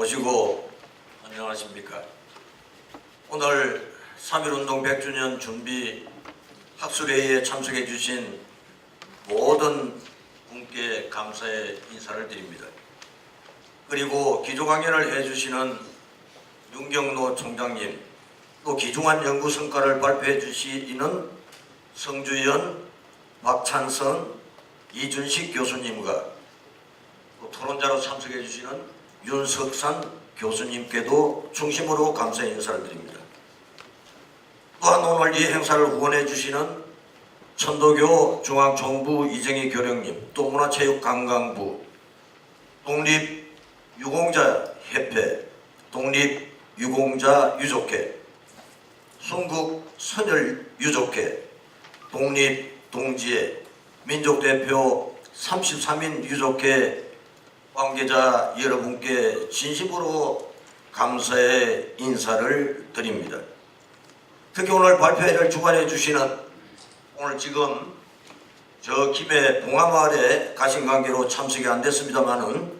모시고 안녕하십니까. 오늘 3.1운동 100주년 준비 학술회의에 참석해 주신 모든 분께 감사의 인사를 드립니다. 그리고 기조 강연을 해주시는 윤경로 총장님, 또 기중한 연구 성과를 발표해 주시는 성주연, 박찬선, 이준식 교수님과 또 토론자로 참석해 주시는 윤석산 교수님께도 중심으로 감사 인사를 드립니다. 또한 오늘 이 행사를 후원해 주시는 천도교 중앙정부 이정희 교령님, 또 문화체육관광부, 독립유공자협회, 독립유공자 유족회, 순국 선열유족회, 독립동지회, 민족대표 33인 유족회 관계자 여러분께 진심으로 감사의 인사를 드립니다. 특히 오늘 발표회를 주관해 주시는 오늘 지금 저 김해 봉화마을에 가신 관계로 참석이 안 됐습니다마는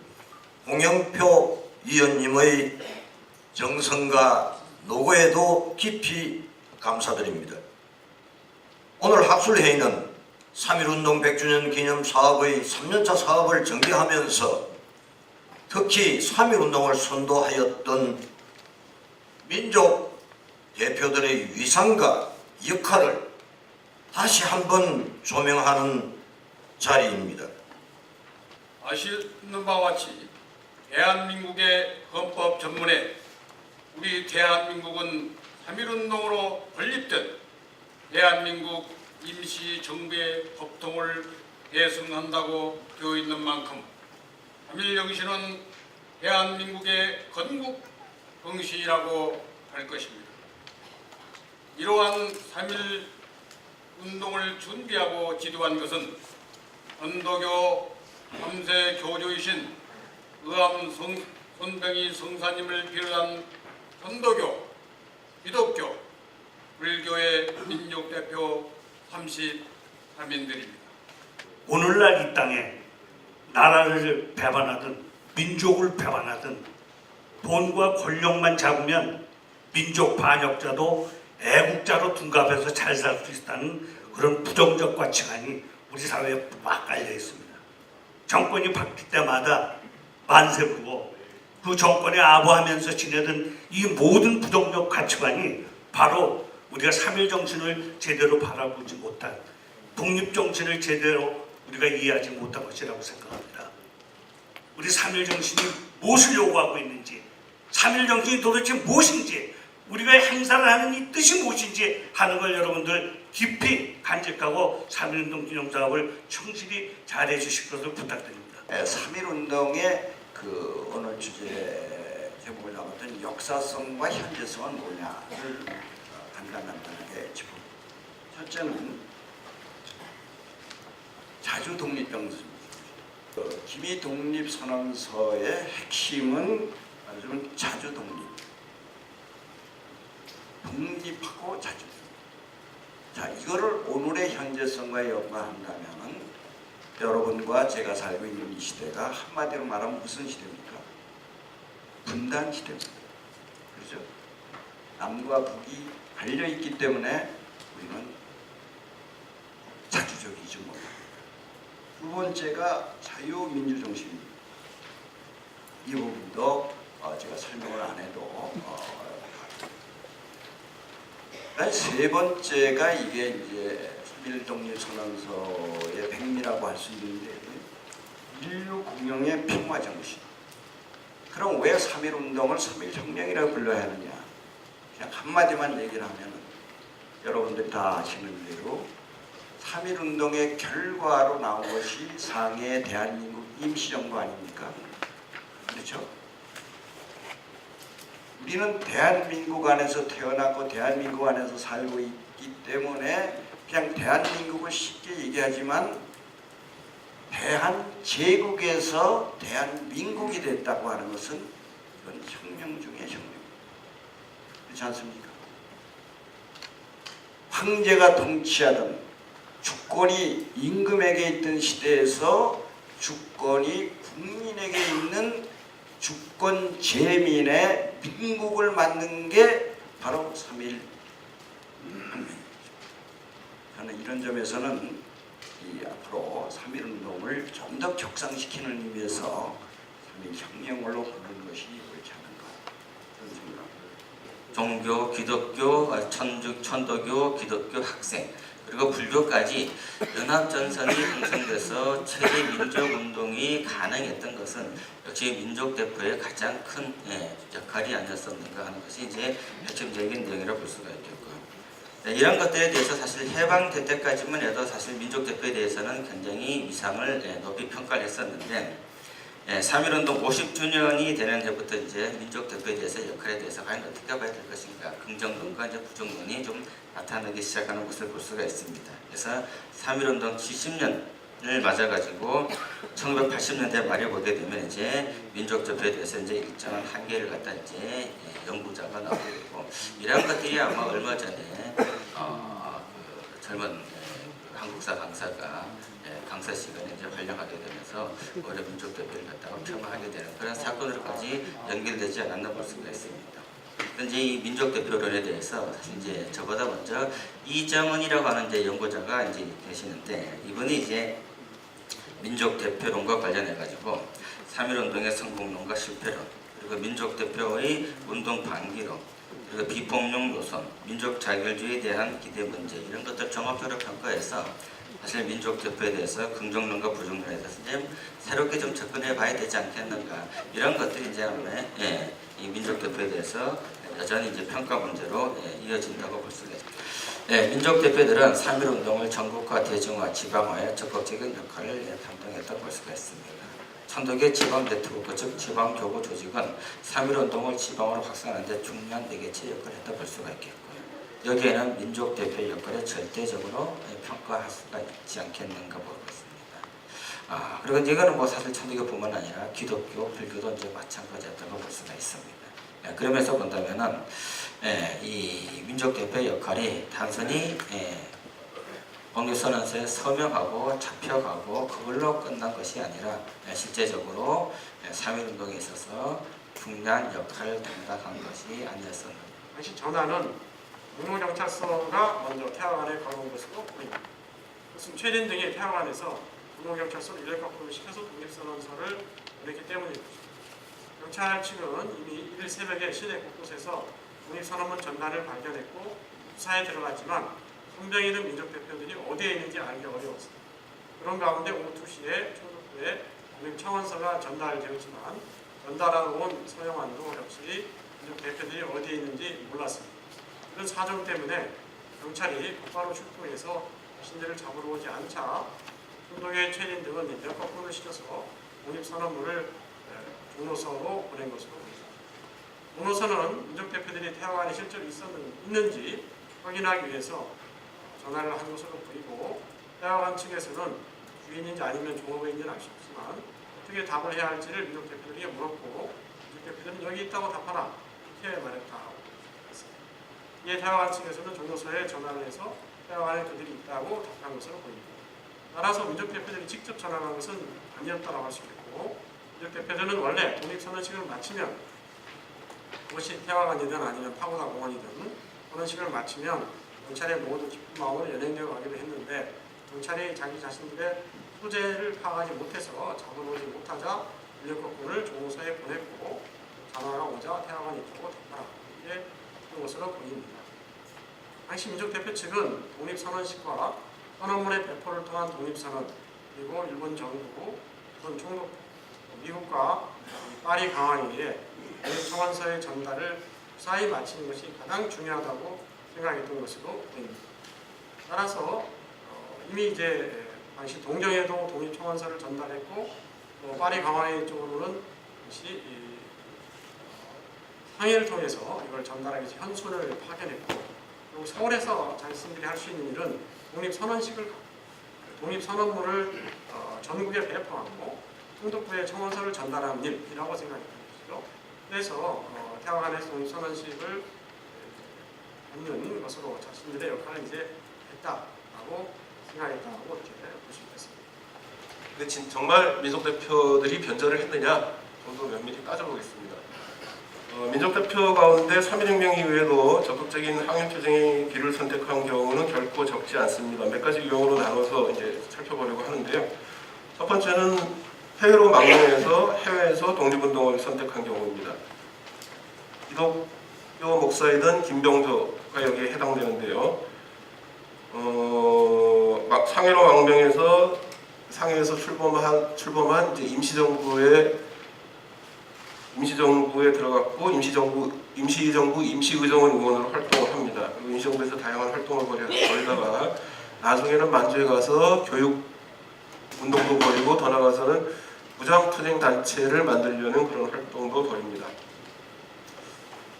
홍영표 위원님의 정성과 노고에도 깊이 감사드립니다. 오늘 학술회의는 3.1운동 100주년 기념 사업의 3년차 사업을 전개하면서 특히 3.1운동을 선도하였던 민족 대표들의 위상과 역할을 다시 한번 조명하는 자리입니다. 아시는 바와 같이 대한민국의 헌법 전문에 우리 대한민국은 3.1운동으로 건립된 대한민국 임시정부의 법통을 계승한다고 되어 있는 만큼 3.1정신은 대한민국의 건국 정신이라고 할 것입니다. 이러한 3.1 운동을 준비하고 지도한 것은 언도교 3세 교주이신 의암 성, 손병희 성사님을 비롯한 선도교, 기독교, 불교의 민족대표 33인들입니다. 오늘날 이 땅에 나라를 배반하든 민족을 배반하든 돈과 권력만 잡으면 민족 반역자도 애국자로 둔갑해서 잘 살 수 있다는 그런 부정적 가치관이 우리 사회에 막 깔려 있습니다. 정권이 바뀔 때마다 만세 부고 그 정권에 아부하면서 지내던 이 모든 부정적 가치관이 바로 우리가 3.1 정신을 제대로 바라보지 못한 독립 정신을 제대로 우리가 이해하지 못한 것이라고 생각합니다. 우리 3.1 정신이 무엇을 요구하고 있는지, 3.1 정신이 도대체 무엇인지, 우리가 행사를 하는 이 뜻이 무엇인지 하는 걸 여러분들 깊이 간직하고 3.1운동 기념사업을 충실히 잘해 주실 것을 부탁드립니다. 3.1운동의 그 오늘 주제 제목을 담았던 역사성과 현재성은 뭐냐를 어, 간단간단하게 짚어. 첫째는 자주 독립정신입니다. 그 김희 독립 선언서의 핵심은 말하자면 자주 독립. 독립하고 자주. 자, 이거를 오늘의 현재성과 연관한다면은 여러분과 제가 살고 있는 이 시대가 한마디로 말하면 무슨 시대입니까? 분단 시대입니다. 그렇죠? 남과 북이 갈려 있기 때문에 우리는 자주적이지 못합니다. 두 번째가 자유민주 정신입니다. 이 부분도 어, 제가 설명을 안 해도 어, 그다음에 세 번째가 이게 이제 3.1 독립선언서의 백미라고 할 수 있는데 인류 공영의 평화 정신. 그럼 왜 3.1 운동을 3.1 혁명이라고 불러야 하느냐? 그냥 한마디만 얘기를 하면 여러분들이 다 아시는 대로 3.1 운동의 결과로 나온 것이 상해 대한민국 임시정부 아닙니까? 그렇죠? 우리는 대한민국 안에서 태어났고 대한민국 안에서 살고 있기 때문에 그냥 대한민국을 쉽게 얘기하지만 대한제국에서 대한민국이 됐다고 하는 것은 이건 혁명 중의 혁명. 그렇지 않습니까? 황제가 통치하던 주권이 임금에게 있던 시대에서 주권이 국민에게 있는 주권 재민의 민국을 만든 게 바로 3.1 혁명이죠. 저는 이런 점에서는 이 앞으로 3.1 운동을 좀 더 격상시키는 의미에서 3.1 혁명으로 부르는 것이 옳지 않은가 그런 생각을 종교, 기독교, 아, 천주, 천도교, 기독교 학생 그리고 불교까지 연합전선이 형성돼서 체제 민족운동이 가능했던 것은 역시 민족 대표의 가장 큰 예, 역할이 아니었었는가 하는 것이 이제 핵심적인 내용이라고 볼 수가 있겠고요. 네, 이런 것들에 대해서 사실 해방될 때까지만 해도 사실 민족 대표에 대해서는 굉장히 위상을 예, 높이 평가를 했었는데 예, 3.1운동 50주년이 되는 해부터 이제 민족 대표에 대해서 역할에 대해서 과연 어떻게 봐야 될 것인가 긍정론과 이제 부정론이 좀 나타나기 시작하는 것을 볼 수가 있습니다. 그래서 3.1운동 70년을 맞아가지고 1980년대 말에 보게 되면 이제 민족 대표에 대해서 이제 일정한 한계를 갖다 이제 예, 연구자가 나오게 되고 이러한 것들이 아마 얼마 전에 어, 그 젊은 예, 한국사 강사가 예, 강사 시간에 이제 활용하게 되면서 올해 민족 대표를 갖다가 폄하하게 되는 그런 사건으로까지 연결되지 않았나 볼 수가 있습니다. 이 민족 대표론에 대해서 사실 이제 저보다 먼저 이정은이라고 하는 이제 연구자가 이제 계시는데 이분이 이제 민족 대표론과 관련해 가지고 3.1 운동의 성공론과 실패론 그리고 민족 대표의 운동 반기론 그리고 비폭력 노선, 민족 자결주의에 대한 기대 문제 이런 것들 종합적으로 평가해서 사실 민족 대표에 대해서 긍정론과 부정론에 대해서 이제 새롭게 좀 접근해 봐야 되지 않겠는가 이런 것들이 이제 아마 예, 이 민족 대표에 대해서 여전히 이제 평가 문제로 예, 이어진다고 볼 수가 있습니다. 예, 민족 대표들은 3.1 운동을 전국과 대중화, 지방화에 적극적인 역할을 예, 담당했다고 볼 수가 있습니다. 천도교 지방 네트워크 즉 지방 교구 조직은 3.1 운동을 지방으로 확산하는 데 중요한 매개체 역할을 했다고 볼 수가 있겠고요. 여기에는 민족 대표 역할을 절대적으로 예, 평가할 수가 있지 않겠는가 보고 있습니다. 아, 그리고 이거는 뭐 사실 천도교 뿐만 아니라 기독교, 불교도 이제 마찬가지였다고 볼 수가 있습니다. 예, 그러면서 본다면은 예, 이 민족 대표 역할이 단순히 예, 법률선언서에 서명하고 잡혀가고 그걸로 끝난 것이 아니라 예, 실제적으로 예, 3.1운동에 있어서 중요한 역할을 담당한 것이 아니었었는가 당시 전화는 공무경찰서가 먼저 태화관에 걸어온 것으로 보입니다. 그것은 최린 등이 태화관에서 공무경찰서로 인력 확보를 시켜서 독립선언서를 보냈기 때문입니다. 경찰 측은 이미 일 새벽에 시내 곳곳에서 독립선언문 전단을 발견했고 수사에 들어갔지만 손병희 등 민족 대표들이 어디에 있는지 알기 어려웠습니다. 그런 가운데 오후 2시에 총독부에 독립청원서가 전달되었지만 전달하러 온 서영환도 역시 민족 대표들이 어디에 있는지 몰랐습니다. 이런 사정 때문에 경찰이 곧바로 출동해서 자신들을 잡으러 오지 않자 총독의 최진 등은 인력 거꾸를 시켜서 독립선언문을 에, 종로서로 보낸 것으로 보입니다. 종로서는 민족대표들이 태화관에 실제로 있었는, 있는지 확인하기 위해서 전화를 한 것으로 보이고 태화관 측에서는 주인인지 아니면 종업원인지는 알 수 없지만 어떻게 답을 해야 할지를 민족대표들에게 물었고 민족대표들은 여기 있다고 답하라 이렇게 말했다. 이에 태화관 측에서는 종로서에 전화를 해서 태화관에 그들이 있다고 답한 것으로 보입니다. 따라서 민족대표들이 직접 전화한 것은 아니었다고 할 수 있겠 고 민족대표들은 원래 독립선언식을 마치면 그것이 태화관이든 아니면 파고다 공원이든 선언식을 마치면 경찰에 모두 기쁜 마음으로 연행되어 가기로 했는데 경찰이 자기 자신들의 소재를 파악하지 못해서 오지 못하자 인력거꾼을 종로서에 보냈고 전화가 오자 태화관이 있다고 답하라 이게 그런 것으로 보입니다. 당시 민족대표 측은 독립선언식과 선언문의 배포를 통한 독립선언 그리고 일본 정부, 일본 총독, 미국과 파리 강화회의에 독립청원서의 전달을 무사히 마치는 것이 가장 중요하다고 생각했던 것으로 보입니다. 따라서 어, 이미 이제 당시 동경에도 독립 청원서를 전달했고 또 파리 강화회의 쪽으로는 당시 이, 어, 상해를 통해서 이걸 전달하기 위해서 현수를 파견했고 그리고 서울에서 자신들이 할 수 있는 일은 독립 선언식을 독립 선언문을 어, 전국에 배포하고 총독부에 청원서를 전달하는 일이라고 생각했던 것이죠. 그래서 어, 태화관에서 독립선언식을 받는 것으로 자신들의 역할을 이제 했다라고 생각했다고 이렇게 볼 수 있겠습니다. 근데 진- 정말 민속 대표들이 변절을 했느냐? 좀더 면밀히 따져보겠습니다. 어, 민족 대표 가운데 3.1혁명 이후에도 적극적인 항일투쟁의 길을 선택한 경우는 결코 적지 않습니다. 몇 가지 유형으로 나눠서 이제 살펴보려고 하는데요. 첫 번째는 해외로 망명해서 해외에서 독립운동을 선택한 경우입니다. 기독교 목사이던 김병조가 여기에 해당되는데요. 어, 막 상해로 망명해서 상해에서 출범한 출범한 이제 임시정부의 임시정부에 들어갔고 임시정부 임시정부 임시의정원 의원으로 활동을 합니다. 임시정부에서 다양한 활동을 벌이다가 나중에는 만주에 가서 교육 운동도 벌이고 더 나아가서는 무장투쟁 단체를 만들려는 그런 활동도 벌입니다.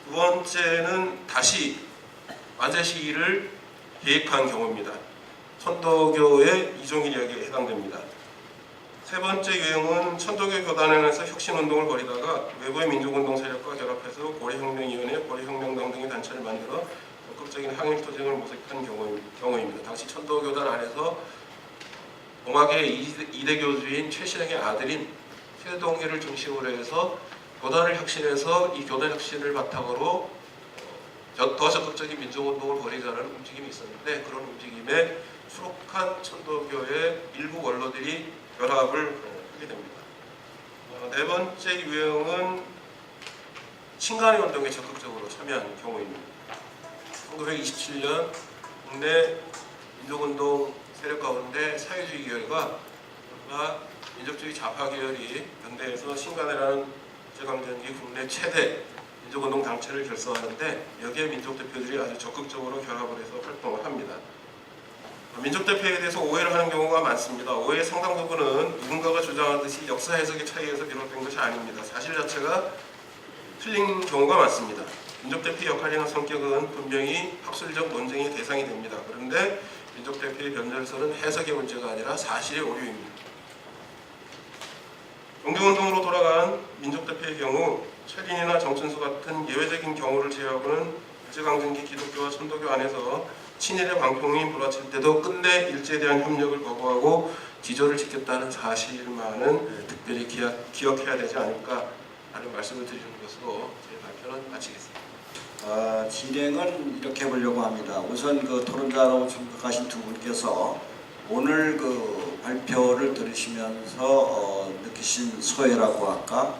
두 번째는 다시 만세 시위를 계획한 경우입니다. 천도교의 이종일 이야기에 해당됩니다. 세 번째 유형은 천도교 교단에서 혁신운동을 벌이다가 외부의 민족운동 세력과 결합해서 고려혁명위원회, 고려혁명당 등의 단체를 만들어 적극적인 항일 투쟁을 모색한 경우, 경우입니다. 당시 천도교단 안에서 공학의 이대- 교주인 최신영의 아들인 최동희를 중심으로 해서 교단을 혁신해서 이 교단 혁신을 바탕으로 더- 더 적극적인 민족운동을 벌이자는 움직임이 있었는데 그런 움직임에 수록한 천도교의 일부 원로들이 결합을 어, 하게 됩니다. 어, 네 번째 유형은 친간의 운동에 적극적으로 참여한 경우입니다. 1927년 국내 민족운동 세력 가운데 사회주의 계열과 민족주의 좌파 계열이 연대해서 신간회라는 일제강점기 국내 최대 민족운동 단체를 결성하는데 여기에 민족 대표들이 아주 적극적으로 결합을 해서 활동을 합니다. 민족 대표에 대해서 오해를 하는 경우가 많습니다. 오해의 상당 부분은 누군가가 주장하듯이 역사 해석의 차이에서 비롯된 것이 아닙니다. 사실 자체가 틀린 경우가 많습니다. 민족 대표 역할이나 성격은 분명히 학술적 논쟁의 대상이 됩니다. 그런데 민족 대표의 변절설은 해석의 문제가 아니라 사실의 오류입니다. 종교운동으로 돌아간 민족 대표의 경우 최린이나 정춘수 같은 예외적인 경우를 제외하고는 일제강점기 기독교와 천도교 안에서 친일의 광풍이 불어칠 때도 끝내 일제에 대한 협력을 거부하고 기조를 지켰다는 사실만은 특별히 기억, 기억해야 되지 않을까 하는 말씀을 드리는 것으로 제 발표는 마치겠습니다. 어, 진행은 이렇게 해보려고 합니다. 우선 그 토론자로 참석하신 두 분께서 오늘 그 발표를 들으시면서 어, 느끼신 소외라고 할까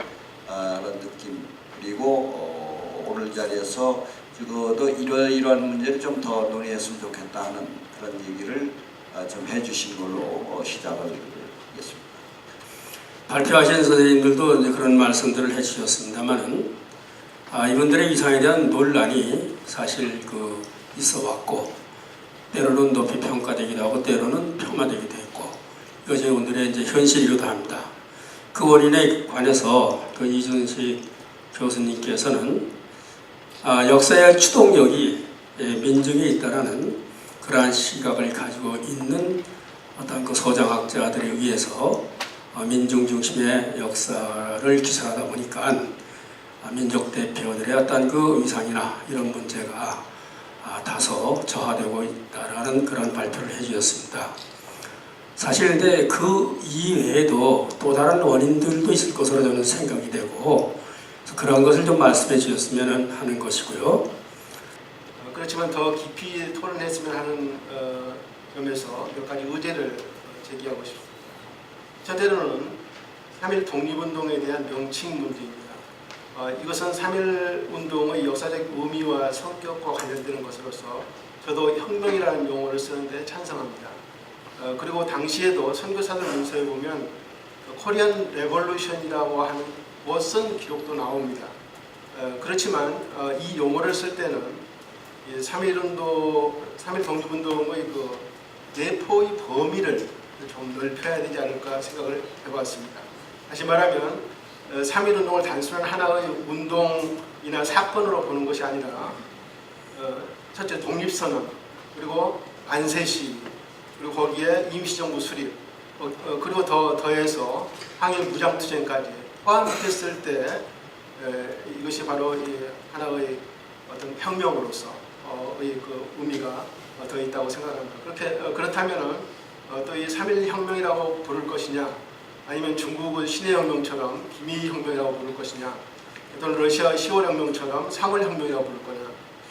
아, 그런 느낌 그리고 어, 오늘 자리에서 적어도 이런 이런 문제를 좀 더 논의했으면 좋겠다 하는 그런 얘기를 아, 좀 해주신 걸로 어, 시작을 하겠습니다. 발표하신 선생님들도 이제 그런 말씀들을 해주셨습니다만은 아, 이분들의 위상에 대한 논란이 사실 그 있어 왔고 때로는 높이 평가되기도 하고 때로는 폄하되기도 했고 이것이 오늘의 이제 현실이기도 합니다. 그 원인에 관해서 그 이준식 교수님께서는 아, 역사의 추동력이 예, 민중에 있다라는 그러한 시각을 가지고 있는 어떤 그 소장학자들에 의해서 어, 민중 중심의 역사를 기술하다 보니까 아, 민족 대표들의 어떤 그 위상이나 이런 문제가 아, 다소 저하되고 있다라는 그런 발표를 해주셨습니다. 사실 근데 그 이외에도 또 다른 원인들도 있을 것으로 저는 생각이 되고 그런 것을 좀 말씀해 주셨으면 하는 것이고요. 어, 그렇지만 더 깊이 토론했으면 하는 어, 점에서 몇 가지 의제를 어, 제기하고 싶습니다. 첫째로는 3.1 독립운동에 대한 명칭 문제입니다. 어, 이것은 3.1 운동의 역사적 의미와 성격과 관련되는 것으로서 저도 혁명이라는 용어를 쓰는데 찬성합니다. 어, 그리고 당시에도 선교사들 문서에 보면 코리안 레볼루션이라고 하는 멋선 기록도 나옵니다. 어, 그렇지만 어, 이 용어를 쓸 때는 3.1운동, 3.1 독립운동의 그 내포의 범위를 좀 넓혀야 되지 않을까 생각을 해봤습니다. 다시 말하면 3.1운동을 단순한 하나의 운동이나 사건으로 보는 것이 아니라 어, 첫째 독립선언 그리고 안세시 그리고 거기에 임시정부 수립 어, 어, 그리고 더 더해서 항일 무장투쟁까지 포함했을 때 에, 이것이 바로 이 하나의 어떤 혁명으로서 어, 의그 의미가 어, 더 있다고 생각합니다. 그렇게 어, 그렇다면은 어, 또이 3.1 혁명이라고 부를 것이냐 아니면 중국을 신의 혁명처럼 기미혁명이라고 부를 것이냐 또는 러시아 10월 혁명처럼 3월 혁명이라고 부를 거냐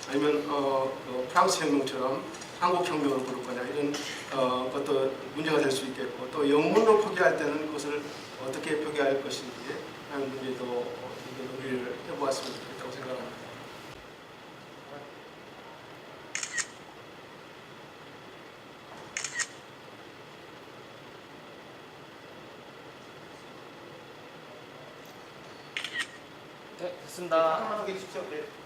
아니면 어, 어, 프랑스 혁명처럼 한국 혁명으로 부를 거냐 이런 어, 것도 문제가 될 수 있겠고 또 영문으로 표기할 때는 그것을 어떻게 표기할 것인지 하는 문제도 어, 해보았으면 좋겠다고 생각합니다. 네, 됐습니다. 한번 더 계십시오. 네.